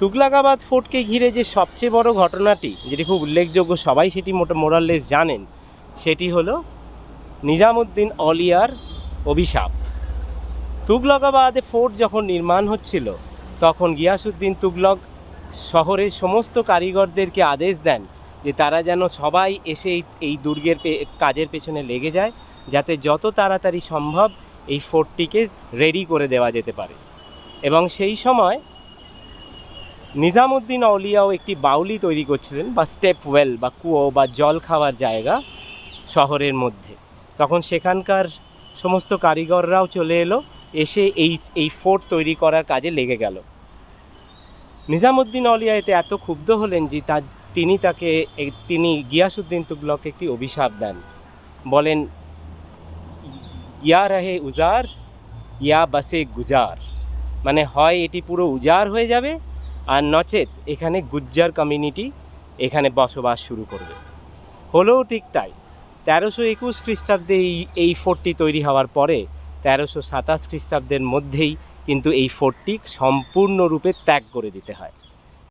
তুগলাকাবাদ ফোর্টকে ঘিরে যে সবচেয়ে বড় ঘটনাটি, যেটি খুব উল্লেখযোগ্য, সবাই সেটি মোটা, মোরাললেস জানেন, সেটি হলো নিজামুদ্দিন অলিয়ার অভিশাপ। তুগলকাবাদে ফোর্ট যখন নির্মাণ হচ্ছিল, তখন গিয়াসুদ্দিন তুগলক শহরের সমস্ত কারিগরদেরকে আদেশ দেন যে তারা যেন সবাই এসে এই দুর্গের কাজের পেছনে লেগে যায়, যাতে যত তাড়াতাড়ি সম্ভব এই ফোর্টটিকে রেডি করে দেওয়া যেতে পারে। এবং সেই সময় নিজামুদ্দিন আউলিয়াও একটি বাউলি তৈরি করছিলেন বা স্টেপ ওয়েল বা কুয়ো বা জল খাওয়ার জায়গা শহরের মধ্যে। তখন সেখানকার সমস্ত কারিগররাও চলে এলো, এসে এই এই ফোর্ট তৈরি করার কাজে লেগে গেল। নিজামুদ্দিন আউলিয়া এতে এত ক্ষুব্ধ হলেন যে তা, তিনি তাকে তিনি গিয়াসুদ্দিন তুগলককে একটি অভিশাপ দেন। বলেন, ইয়া রাহে উজার, ইয়া বাসে গুজার। মানে হয় এটি পুরো উজার হয়ে যাবে আর নচেত এখানে গুজ্জার কমিউনিটি এখানে বসবাস শুরু করবে। হলেও ঠিক তাই, তেরোশো একুশ খ্রিস্টাব্দে এই এই ফোর্টটি তৈরি হওয়ার পরে তেরোশো সাতাশ খ্রিস্টাব্দের মধ্যেই কিন্তু এই ফোর্টটি সম্পূর্ণরূপে ত্যাগ করে দিতে হয়।